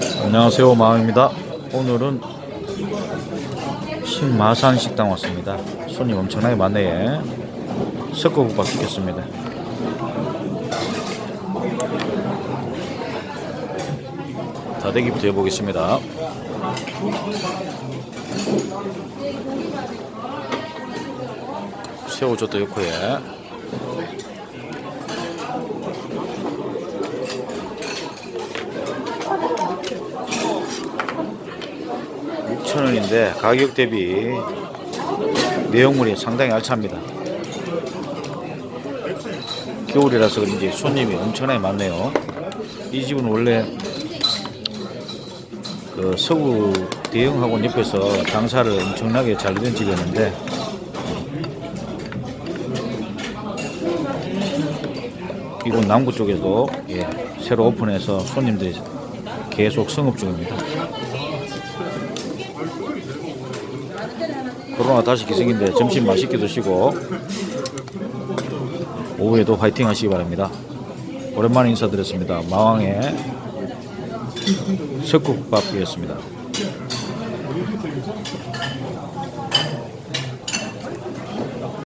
안녕하세요 마음입니다. 오늘은 신마산 식당 왔습니다. 손님 엄청나게 많네. 석고국밥 시켰습니다. 다대기부터 해보겠습니다. 새우젓도 넣고 해 6,000원인데 가격 대비 내용물이 상당히 알찹니다. 겨울이라서 그런지 손님이 엄청나게 많네요. 이 집은 원래 그 서구 대형학원 옆에서 장사를 엄청나게 잘 된 집이었는데 이곳 남구 쪽에도 예, 새로 오픈해서 손님들이 계속 성업 중입니다. 코로나 다시 기승인데 점심 맛있게 드시고 오후에도 화이팅 하시기 바랍니다. 오랜만에 인사드렸습니다. 마왕의 석국밥이었습니다.